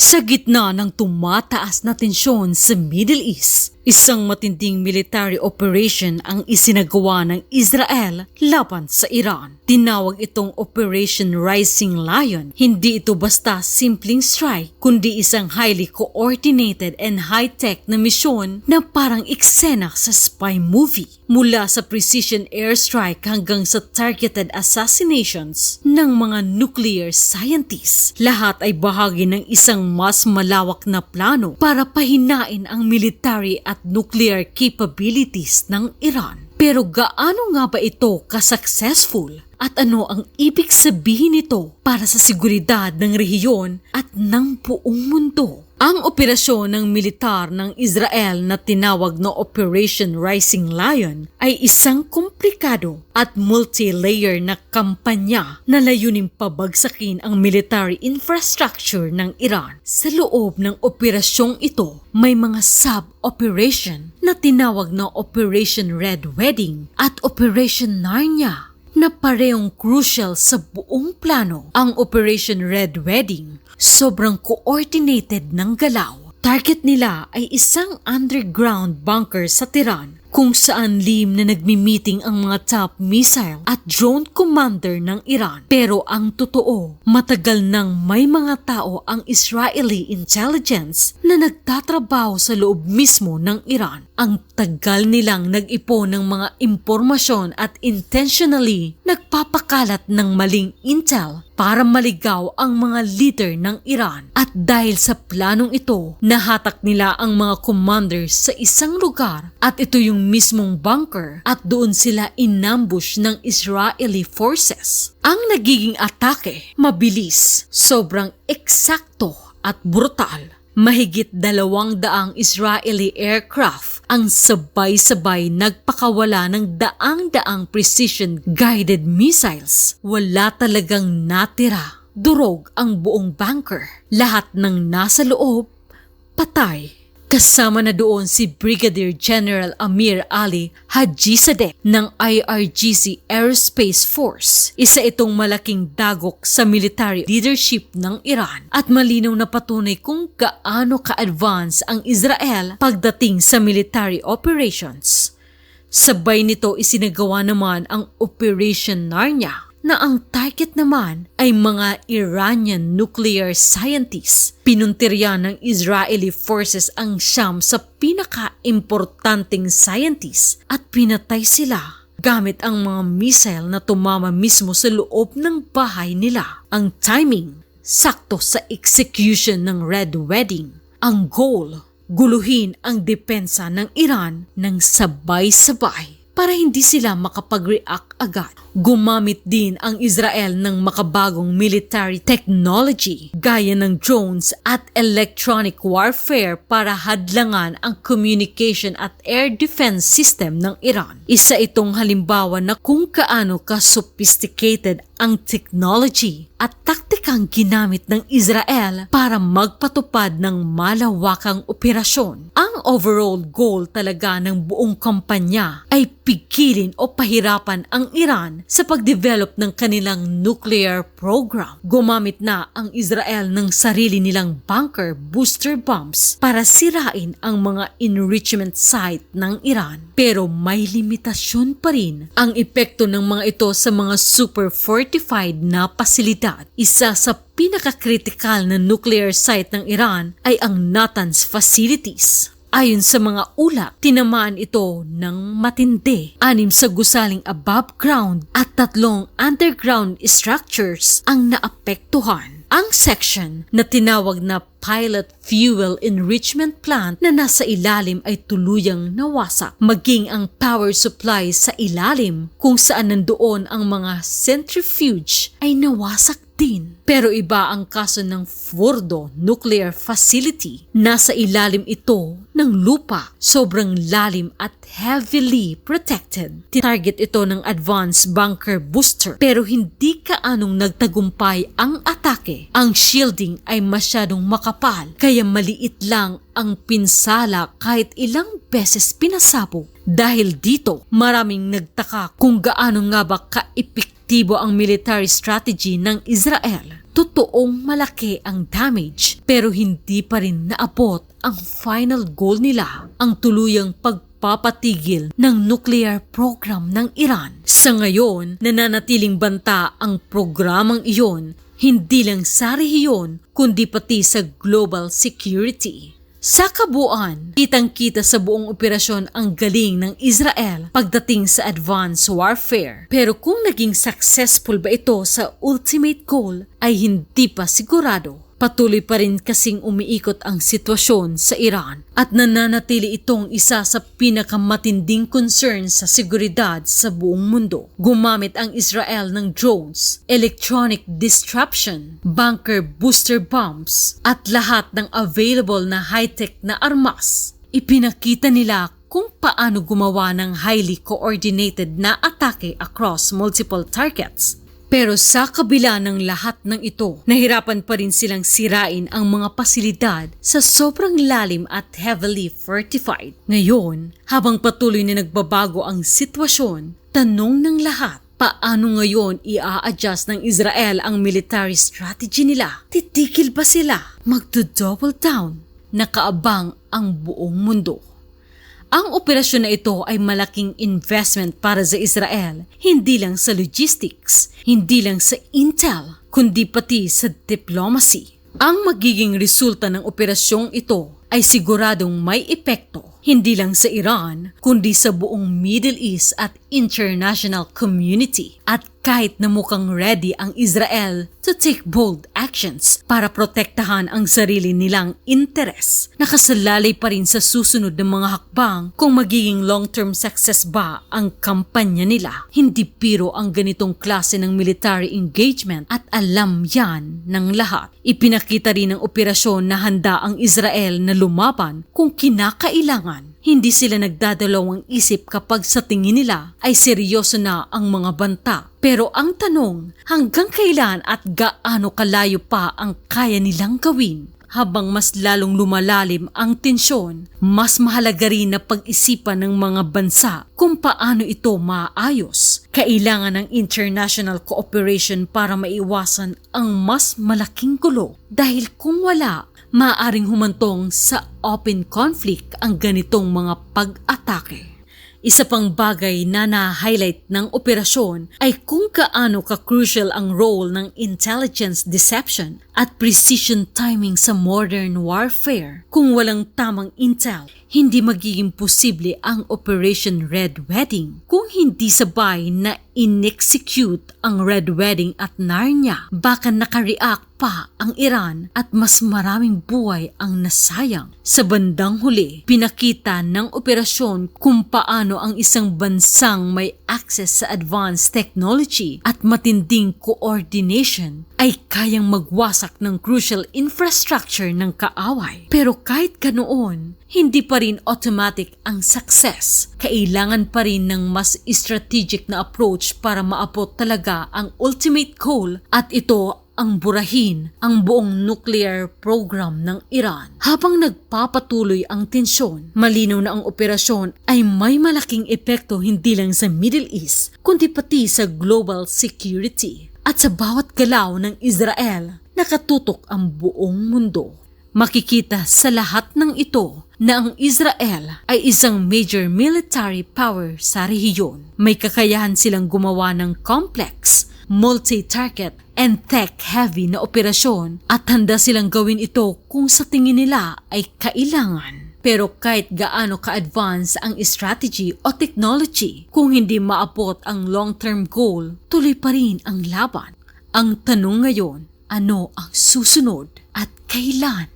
Sa gitna ng tumataas na tensyon sa Middle East, isang matinding military operation ang isinagawa ng Israel laban sa Iran. Tinawag itong Operation Rising Lion. Hindi ito basta simpleng strike, kundi isang highly coordinated and high-tech na misyon na parang eksena sa spy movie. Mula sa precision airstrike hanggang sa targeted assassinations ng mga nuclear scientists, lahat ay bahagi ng isang mas malawak na plano para pahinain ang military at nuclear capabilities ng Iran. Pero gaano nga ba ito ka-successful? At ano ang ibig sabihin nito para sa seguridad ng rehiyon at ng buong mundo? Ang operasyon ng militar ng Israel na tinawag na Operation Rising Lion ay isang komplikado at multi-layer na kampanya na layunin pabagsakin ang military infrastructure ng Iran. Sa loob ng operasyong ito, may mga sub-operation na tinawag na Operation Red Wedding at Operation Narnia na parehong crucial sa buong plano. Ang Operation Red Wedding sobrang coordinated ng galaw. Target nila ay isang underground bunker sa Tehran kung saan lim na nagmi-meeting ang mga top missile at drone commander ng Iran. Pero ang totoo, matagal nang may mga tao ang Israeli intelligence na nagtatrabaho sa loob mismo ng Iran. Ang tagal nilang nag-ipon ng mga impormasyon at intentionally nagpapakalat ng maling intel para maligaw ang mga leader ng Iran. At dahil sa planong ito, nahatak nila ang mga commanders sa isang lugar at ito yung mismong bunker at doon sila inambush ng Israeli forces. Ang nagiging atake, mabilis, sobrang eksakto at brutal. Mahigit dalawang daang Israeli aircraft ang sabay-sabay nagpakawala ng daang-daang precision-guided missiles. Wala talagang natira. Durog ang buong bunker. Lahat ng nasa loob, patay. Kasama na doon si Brigadier General Amir Ali Hajisadeh ng IRGC Aerospace Force. Isa itong malaking dagok sa military leadership ng Iran at malinaw na patunay kung gaano ka-advance ang Israel pagdating sa military operations. Sabay nito isinagawa naman ang Operation Narnia na ang target naman ay mga Iranian nuclear scientists. Pinuntirya ng Israeli forces ang Sham sa pinaka-importanting scientists at pinatay sila gamit ang mga missile na tumama mismo sa loob ng bahay nila. Ang timing, sakto sa execution ng Red Wedding. Ang goal, guluhin ang depensa ng Iran ng sabay-sabay para hindi sila makapag-react agad. Gumamit din ang Israel ng makabagong military technology gaya ng drones at electronic warfare para hadlangan ang communication at air defense system ng Iran. Isa itong halimbawa na kung kaano ka-sophisticated ang technology at taktikang ginamit ng Israel para magpatupad ng malawakang operasyon. Ang overall goal talaga ng buong kampanya ay pigilin o pahirapan ang Iran sa pagdevelop ng kanilang nuclear program. Gumamit na ang Israel ng sarili nilang bunker booster bombs para sirain ang mga enrichment site ng Iran. Pero may limitasyon pa rin ang epekto ng mga ito sa mga super fortified na pasilidad. Isa sa pinakakritikal na nuclear site ng Iran ay ang Natanz facilities. Ayon sa mga ulat, tinamaan ito ng matindi. Anim sa gusaling above ground at tatlong underground structures ang naapektuhan. Ang section na tinawag na pilot fuel enrichment plant na nasa ilalim ay tuluyang nawasak. Maging ang power supply sa ilalim kung saan nandoon ang mga centrifuge ay nawasak din. Pero iba ang kaso ng Fordo Nuclear Facility. Nasa ilalim ito ng lupa, sobrang lalim at heavily protected. Target ito ng advanced bunker booster pero hindi kaanong nagtagumpay ang atake. Ang shielding ay masyadong makapal kaya maliit lang ang pinsala kahit ilang beses pinasabog. Dahil dito, maraming nagtaka kung gaano nga ba kaipik epektibo ang military strategy ng Israel, totoong malaki ang damage pero hindi pa rin naabot ang final goal nila, ang tuluyang pagpapatigil ng nuclear program ng Iran. Sa ngayon, nananatiling banta ang programang iyon hindi lang sa rehiyon kundi pati sa global security. Sa kabuuan, kitang-kita sa buong operasyon ang galing ng Israel pagdating sa advanced warfare. Pero kung naging successful ba ito sa ultimate goal ay hindi pa sigurado. Patuloy pa rin kasing umiikot ang sitwasyon sa Iran at nananatili itong isa sa pinakamatinding concern sa seguridad sa buong mundo. Gumamit ang Israel ng drones, electronic disruption, bunker booster bombs at lahat ng available na high-tech na armas. Ipinakita nila kung paano gumawa ng highly coordinated na atake across multiple targets pero sa kabila ng lahat ng ito, nahirapan pa rin silang sirain ang mga pasilidad sa sobrang lalim at heavily fortified. Ngayon, habang patuloy na nagbabago ang sitwasyon, tanong ng lahat, paano ngayon i-a-adjust ng Israel ang military strategy nila? Titikil ba sila? Magdo-double down? Nakaabang ang buong mundo. Ang operasyon na ito ay malaking investment para sa Israel, hindi lang sa logistics, hindi lang sa intel, kundi pati sa diplomacy. Ang magiging resulta ng operasyong ito ay siguradong may epekto hindi lang sa Iran kundi sa buong Middle East at international community. At kahit na mukhang ready ang Israel to take bold actions para protektahan ang sarili nilang interes, nakasalalay pa rin sa susunod ng mga hakbang kung magiging long-term success ba ang kampanya nila. Hindi piro ang ganitong klase ng military engagement at alam yan ng lahat. Ipinakita rin ng operasyon na handa ang Israel na lumaban kung kinakailangan. Hindi sila nagdadalawang isip kapag sa tingin nila ay seryoso na ang mga banta. Pero ang tanong, hanggang kailan at gaano kalayo pa ang kaya nilang gawin? Habang mas lalong lumalalim ang tensyon, mas mahalaga rin na pag-isipan ng mga bansa kung paano ito maayos. Kailangan ng international cooperation para maiwasan ang mas malaking gulo dahil kung wala, maaring humantong sa open conflict ang ganitong mga pag-atake. Isa pang bagay na na-highlight ng operasyon ay kung kaano ka-crucial ang role ng intelligence deception at precision timing sa modern warfare. Kung walang tamang intel, hindi magiging posible ang Operation Red Wedding. Kung hindi sabay na in-execute ang Red Wedding at Narnia, baka nakareact pa ang Iran at mas maraming buhay ang nasayang. Sa bandang huli, pinakita ng operasyon kung paano ang isang bansang may access sa advanced technology at matinding coordination ay kayang magwasak ng crucial infrastructure ng kaaway. Pero kahit ganoon, hindi pa rin automatic ang success. Kailangan pa rin ng mas strategic na approach para maabot talaga ang ultimate goal at ito ang burahin ang buong nuclear program ng Iran. Habang nagpapatuloy ang tensyon, malinaw na ang operasyon ay may malaking epekto hindi lang sa Middle East, kundi pati sa global security. At sa bawat galaw ng Israel, nakatutok ang buong mundo. Makikita sa lahat ng ito na ang Israel ay isang major military power sa rehiyon. May kakayahan silang gumawa ng complex, multi-target, and tech-heavy na operasyon at handa silang gawin ito kung sa tingin nila ay kailangan. Pero kahit gaano ka-advance ang strategy o technology, kung hindi maabot ang long-term goal, tuloy pa rin ang laban. Ang tanong ngayon, ano ang susunod at kailan?